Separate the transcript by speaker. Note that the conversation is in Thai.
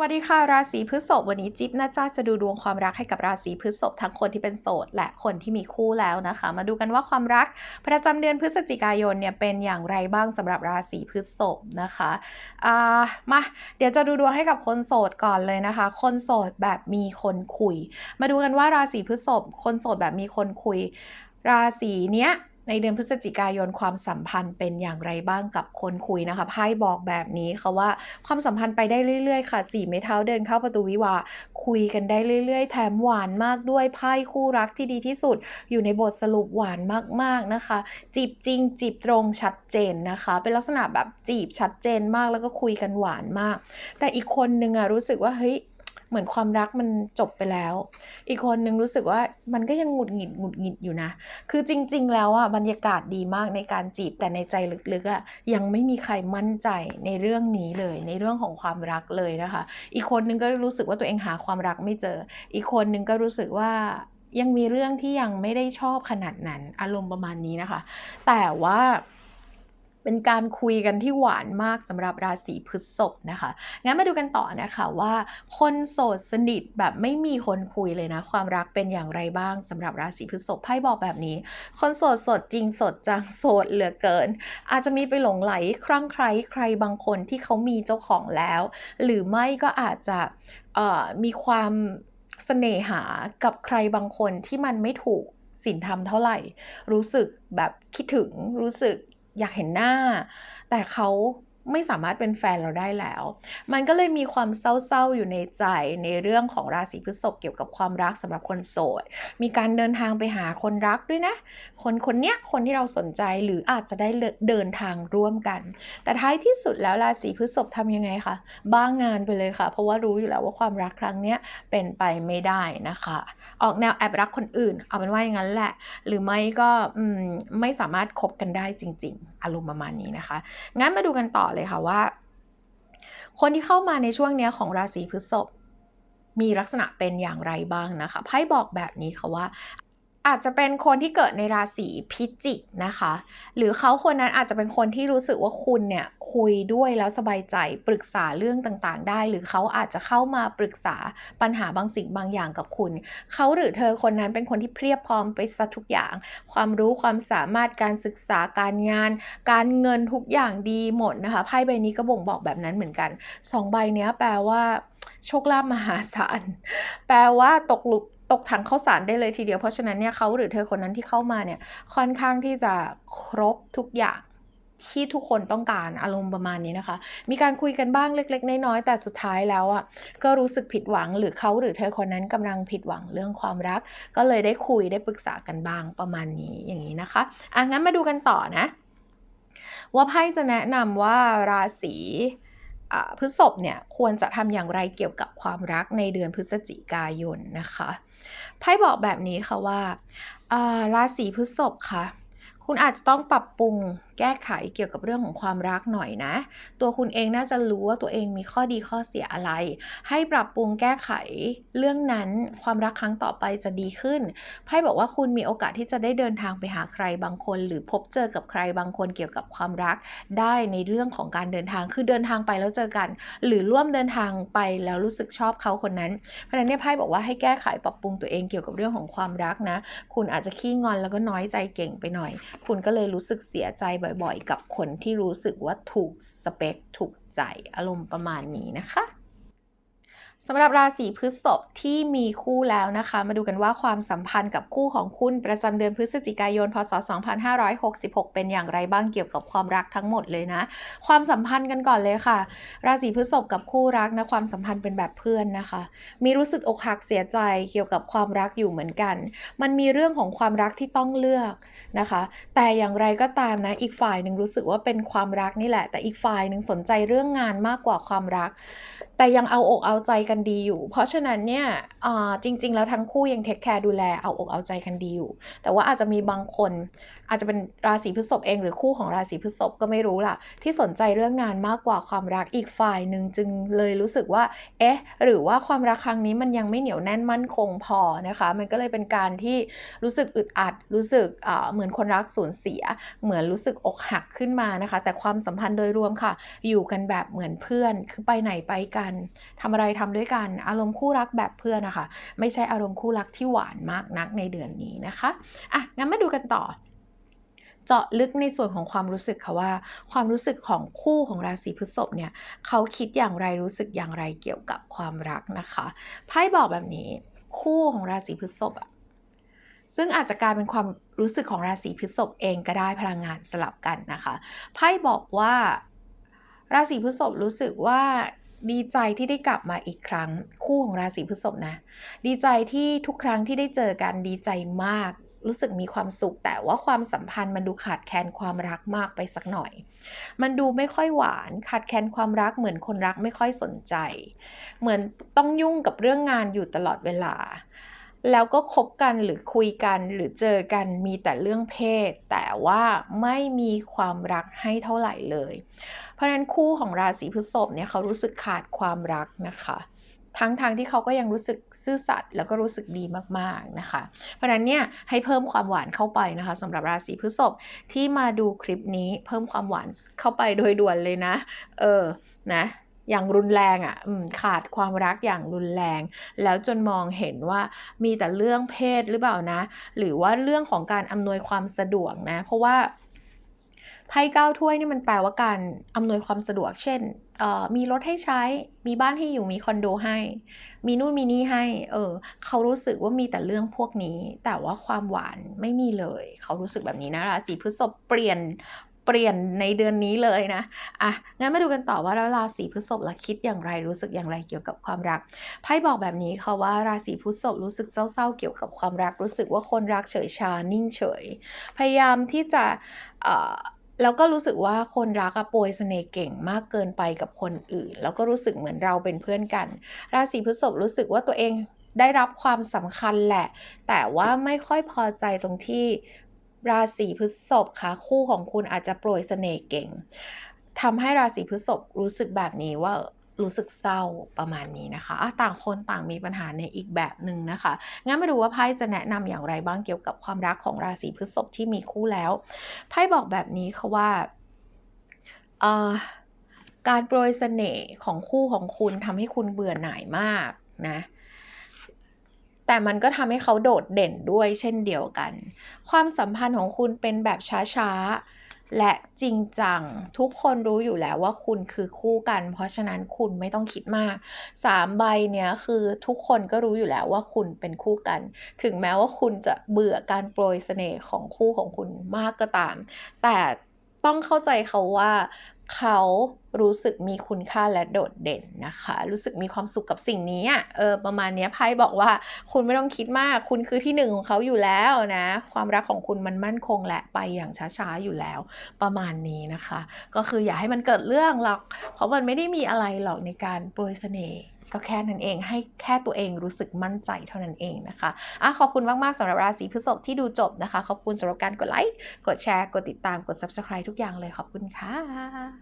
Speaker 1: วัสดีค่ะ ราศีพฤษภวันนี้จิ๊บน่าจะจะดูดวงความรักให้กับราศีพฤษภทั้งคนที่เป็นโสด และคนที่มีคู่แล้วนะคะ มาดูกันว่าความรักประจำเดือนพฤศจิกายนเนี่ยเป็นอย่างไรบ้างสำหรับราศีพฤษภนะคะอ่ามาเดี๋ยวจะดูดวงให้กับคนโสดก่อนเลยนะคะ คนโสดแบบมีคนคุย มาดูกันว่าราศีพฤษภคนโสดแบบมีคนคุย ราศีเนี้ย ในเดือนพฤศจิกายนความสัมพันธ์เป็นอย่างไรบ้างกับคนคุยนะคะไพ่บอกแบบนี้ค่ะว่าความสัมพันธ์ไปได้เรื่อยๆ ค่ะสี่ไม้เท้าเดินเข้าประตูวิวาคุยกันได้เรื่อย ๆ แถมหวานมากด้วยไพ่คู่รักที่ดีที่สุด อยู่ในบทสรุปหวานมากๆนะคะ จีบจริง จีบตรงชัดเจนนะคะ เป็นลักษณะแบบจีบชัดเจนมากแล้วก็คุยกันหวานมาก แต่อีกคนนึงอะรู้สึกว่าเฮ้ย เหมือนความรักมันจบไปแล้ว อีกคนนึงรู้สึกว่ามันก็ยังหงุดหงิดหงุดหงิดอยู่นะ คือจริง ๆ แล้วอะบรรยากาศดีมากในการจีบแต่ในใจลึกๆอะยังไม่มีใครมั่นใจในเรื่องนี้เลย ในเรื่องของความรักเลยนะคะ อีกคนนึงก็รู้สึกว่าตัวเองหาความรักไม่เจอ อีกคนนึงก็รู้สึกว่ายังมีเรื่องที่ยังไม่ได้ชอบขนาดนั้นอารมณ์ประมาณนี้นะคะ แต่ว่า เป็นการคุยกันที่หวานมากสำหรับราศีพฤษภนะคะ งั้นมาดูกันต่อนะคะว่า คนโสดสนิทแบบไม่มีคนคุยเลยนะ ความรักเป็นอย่างไรบ้างสำหรับราศีพฤษภไพ่บอกแบบนี้ คนโสดสดจริงสดจังโสดเหลือเกิน อาจจะมีไปหลงไหลคลั่งใครใครบางคนที่เขามีเจ้าของแล้ว หรือไม่ก็อาจจะมีความเสน่หากับใครบางคนที่มันไม่ถูกสินธรรมเท่าไหร่ รู้สึกแบบคิดถึงรู้สึก อยากเห็นหน้า แต่เขาไม่สามารถเป็นแฟนเราได้แล้ว มันก็เลยมีความเศร้าๆ อยู่ในใจในเรื่องของราศีพฤษภเกี่ยวกับความรักสำหรับคนโสด มีการเดินทางไปหาคนรักด้วยนะ คนคนเนี้ย คนที่เราสนใจหรืออาจจะได้เดินทางร่วมกัน แต่ท้ายที่สุดแล้วราศีพฤษภทำยังไงคะ บ้างงานไปเลยค่ะ เพราะว่ารู้อยู่แล้วว่าความรักครั้งเนี้ยเป็นไปไม่ได้นะคะ ออกแนวแอบรักคนอื่น เอาเป็นว่าอย่างนั้นแหละ หรือไม่ก็ไม่สามารถคบกันได้จริง ๆ อารมณ์ประมาณนี้นะคะ งั้นมาดูกันต่อเลยค่ะว่า คนที่เข้ามาในช่วงนี้ของราศีพฤษภมีลักษณะเป็นอย่างไรบ้างนะคะ ไพ่บอกแบบนี้ค่ะว่า อาจจะเป็นคนที่เกิดในราศีพิจิกนะคะ หรือเขาคนนั้นอาจจะเป็นคนที่รู้สึกว่าคุณเนี่ยคุยด้วยแล้วสบายใจปรึกษาเรื่องต่างๆ ได้ หรือเขาอาจจะเข้ามาปรึกษาปัญหาบางสิ่งบางอย่างกับคุณ เขาหรือเธอคนนั้นเป็นคนที่เพียบพร้อมไปซะทุกอย่าง ความรู้ความสามารถการศึกษาการงาน การเงินทุกอย่างดีหมดนะคะไพ่ใบนี้ก็บ่งบอกแบบนั้นเหมือนกันสองใบนี้แปลว่าโชคลาภมหาศาลแปลว่าตกหลุก ตกถังข้าวสารได้เลยทีเดียว เพราะฉะนั้นเนี่ยเขาหรือเธอคนนั้นที่เข้ามาเนี่ยค่อนข้างที่จะครบทุกอย่างที่ทุกคนต้องการอารมณ์ประมาณนี้นะคะ มีการคุยกันบ้างเล็ก ๆ น้อยๆแต่สุดท้ายแล้วอะก็รู้สึกผิดหวังหรือเขาหรือเธอคนนั้นกำลังผิดหวังเรื่องความรัก ก็เลยได้คุยได้ปรึกษากันบ้างประมาณนี้อย่างนี้นะคะอะงั้นมาดูกันต่อนะ ว่าไพ่จะแนะนำว่าราศีพฤษภเนี่ยควรจะทำอย่างไรเกี่ยวกับความรักในเดือนพฤศจิกายนนะคะ ไพ่บอกแบบนี้ค่ะว่าราศีพฤษภค่ะ คุณอาจจะต้องปรับปรุง แก้ไขเกี่ยวกับเรื่องของความรักหน่อยนะ ตัวคุณเองน่าจะรู้ว่าตัวเองมีข้อดีข้อเสียอะไร ให้ปรับปรุงแก้ไขเรื่องนั้นความรักครั้งต่อไปจะดีขึ้นไพ่บอกว่าคุณมีโอกาสที่จะได้เดินทางไปหาใครบางคน หรือพบเจอกับใครบางคนเกี่ยวกับความรัก ได้ในเรื่องของการเดินทางคือเดินทางไปแล้วเจอกัน หรือร่วมเดินทางไปแล้วรู้สึกชอบเขาคนนั้น เพราะฉะนั้นเนี่ยไพ่บอกว่าให้แก้ไขปรับปรุงตัวเองเกี่ยวกับเรื่องของความรักนะ คุณอาจจะขี้งอนแล้วก็น้อยใจเก่งไปหน่อย คุณก็เลยรู้สึกเสียใจบ่บ่อยๆ กับคนที่รู้สึกว่าถูกสเปคถูกใจอารมณ์ประมาณนี้นะคะ สำหรับราศีพฤษภที่มีคู่แล้วนะคะ มาดูกันว่าความสัมพันธ์กับคู่ของคุณประจำเดือนพฤศจิกายน พศ 2566 เป็นอย่างไรบ้างเกี่ยวกับความรักทั้งหมดเลยนะ ความสัมพันธ์กันก่อนเลยค่ะ ราศีพฤษภกับคู่รักนะความสัมพันธ์เป็นแบบเพื่อนนะคะ มีรู้สึกอกหักเสียใจเกี่ยวกับความรักอยู่เหมือนกัน มันมีเรื่องของความรักที่ต้องเลือกนะคะ แต่อย่างไรก็ตามนะอีกฝ่ายหนึ่งรู้สึกว่าเป็นความรักนี่แหละ แต่อีกฝ่ายหนึ่งสนใจเรื่องงานมากกว่าความรัก แต่ยังเอาอกเอาใจกันดีอยู่ เพราะฉะนั้นเนี่ยจริง ๆ แล้วทั้งคู่ยังเทคแคร์ดูแลเอาอกเอาใจกันดีอยู่ แต่ว่าอาจจะมีบางคน อาจจะเป็นราศีพฤษภเองหรือคู่ของราศีพฤษภก็ไม่รู้ล่ะ ที่สนใจเรื่องงานมากกว่าความรักอีกฝ่ายหนึ่งจึงเลยรู้สึกว่า เอ๊ะ หรือว่าความรักครั้งนี้มันยังไม่เหนียวแน่นมั่นคงพอนะคะ มันก็เลยเป็นการที่รู้สึกอึดอัด รู้สึกเหมือนคนรักสูญเสีย เหมือนรู้สึกอกหักขึ้นมานะคะ แต่ความสัมพันธ์โดยรวมค่ะ อยู่กันแบบเหมือนเพื่อน คือไปไหนไปกันทำอะไรทำด้วยกัน อารมณ์คู่รักแบบเพื่อนนะคะ ไม่ใช่อารมณ์คู่รักที่หวานมากนักในเดือนนี้นะคะอะงั้นมาดูกันต่อเจาะลึกในส่วนของความรู้สึกค่ะว่า ความรู้สึกของคู่ของราศีพฤษภเนี่ยเขาคิดอย่างไรรู้สึกอย่างไรเกี่ยวกับความรักนะคะไพ่บอกแบบนี้ คู่ของราศีพฤษภอะซึ่งอาจจะกลายเป็นความรู้สึกของราศีพฤษภเองก็ได้พลังงานสลับกันนะคะไพ่บอกว่า ราศีพฤษภรู้สึกว่า ดีใจที่ได้กลับมาอีกครั้ง คู่ของราศีพฤษภนะ ดีใจที่ทุกครั้งที่ได้เจอกันดีใจมาก รู้สึกมีความสุข แต่ว่าความสัมพันธ์มันดูขาดแคลนความรักมากไปสักหน่อย มันดูไม่ค่อยหวานขาดแคลนความรักเหมือนคนรักไม่ค่อยสนใจ เหมือนต้องยุ่งกับเรื่องงานอยู่ตลอดเวลา แล้วก็คบกันหรือคุยกันหรือเจอกันมีแต่เรื่องเพศ แต่ว่าไม่มีความรักให้เท่าไหร่เลย เพราะฉะนั้นคู่ของราศีพฤษภเนี่ยเขารู้สึกขาดความรักนะคะทั้งทางที่เขาก็ยังรู้สึกซื่อสัตย์แล้วก็รู้สึกดีมากๆนะคะ เพราะฉะนั้นเนี่ยให้เพิ่มความหวานเข้าไปนะคะสำหรับราศีพฤษภที่มาดูคลิปนี้เพิ่มความหวานเข้าไปโดยด่วนเลยนะ เออนะ อย่างรุนแรงอะ่ะขาดความรักอย่างรุนแรง แล้วจนมองเห็นว่ามีแต่เรื่องเพศหรือเปล่านะ หรือว่าเรื่องของการอำนวยความสะดวกนะ เพราะว่าไพ่เก้าถ้วยนี่มันแปลว่าการอำนวยความสะดวก เช่นมีรถให้ใช้ มีบ้านให้อยู่ มีคอนโดให้ มีนู่นมีนี่ให้ เออ เขารู้สึกว่ามีแต่เรื่องพวกนี้ แต่ว่าความหวานไม่มีเลย เขารู้สึกแบบนี้นะราศีพฤษภเปลี่ยน เปลี่ยนในเดือนนี้เลยนะอะงั้นมาดูกันต่อว่าแล้วราศีพฤษภละคิดอย่างไรรู้สึกอย่างไรเกี่ยวกับความรักไพ่บอกแบบนี้ค่ะว่าราศีพฤษภรู้สึกเศร้าๆเกี่ยวกับความรักรู้สึกว่าคนรักเฉยชานิ่งเฉย พยายามที่จะเอ่อแล้วก็รู้สึกว่าคนรักอะโปรยเสน่ห์เก่งมากเกินไปกับคนอื่น แล้วก็รู้สึกเหมือนเราเป็นเพื่อนกัน ราศีพฤษภรู้สึกว่าตัวเองได้รับความสำคัญแหละ แต่ว่าไม่ค่อยพอใจตรงที่ ราศีพฤษภค่ะคู่ของคุณอาจจะโปรยเสน่ห์เก่งทำให้ราศีพฤษภรู้สึกแบบนี้ว่ารู้สึกเศร้าประมาณนี้นะคะะต่างคนต่างมีปัญหาในอีกแบบหนึ่งนะคะ งั้นมาดูว่าไพ่จะแนะนำอย่างไรบ้างเกี่ยวกับความรักของราศีพฤษภที่มีคู่แล้ว ไพ่บอกแบบนี้ค่ะว่า การโปรยเสน่ห์ของคู่ของคุณทำให้คุณเบื่อหน่ายมากนะ แต่มันก็ทำให้เขาโดดเด่นด้วยเช่นเดียวกัน ความสัมพันธ์ของคุณเป็นแบบช้าๆ และจริงจัง ทุกคนรู้อยู่แล้วว่าคุณคือคู่กัน เพราะฉะนั้นคุณไม่ต้องคิดมากสามใบเนี้ยคือทุกคนก็รู้อยู่แล้วว่าคุณเป็นคู่กัน ถึงแม้ว่าคุณจะเบื่อการโปรยเสน่ห์ของคู่ของคุณมากก็ตาม แต่ต้องเข้าใจเขาว่า เขารู้สึกมีคุณค่าและโดดเด่นนะคะ รู้สึกมีความสุขกับสิ่งนี้อะเออประมาณนี้ไพ่บอกว่าคุณไม่ต้องคิดมาก คุณคือที่หนึ่งของเขาอยู่แล้วนะ ความรักของคุณมันมั่นคงและไปอย่างช้าๆอยู่แล้ว ประมาณนี้นะคะ ก็คืออย่าให้มันเกิดเรื่องหรอก เพราะมันไม่ได้มีอะไรหรอกในการโปรยเสน่ห์ ก็แค่นั้นเองให้แค่ตัวเองรู้สึกมั่นใจเท่านั้นเองนะคะอะขอบคุณมาก ๆสำหรับราศีพฤษภที่ดูจบนะคะ ขอบคุณสำหรับการกดไลค์ กดแชร์ กดติดตาม กด subscribe ทุกอย่างเลยขอบคุณค่ะ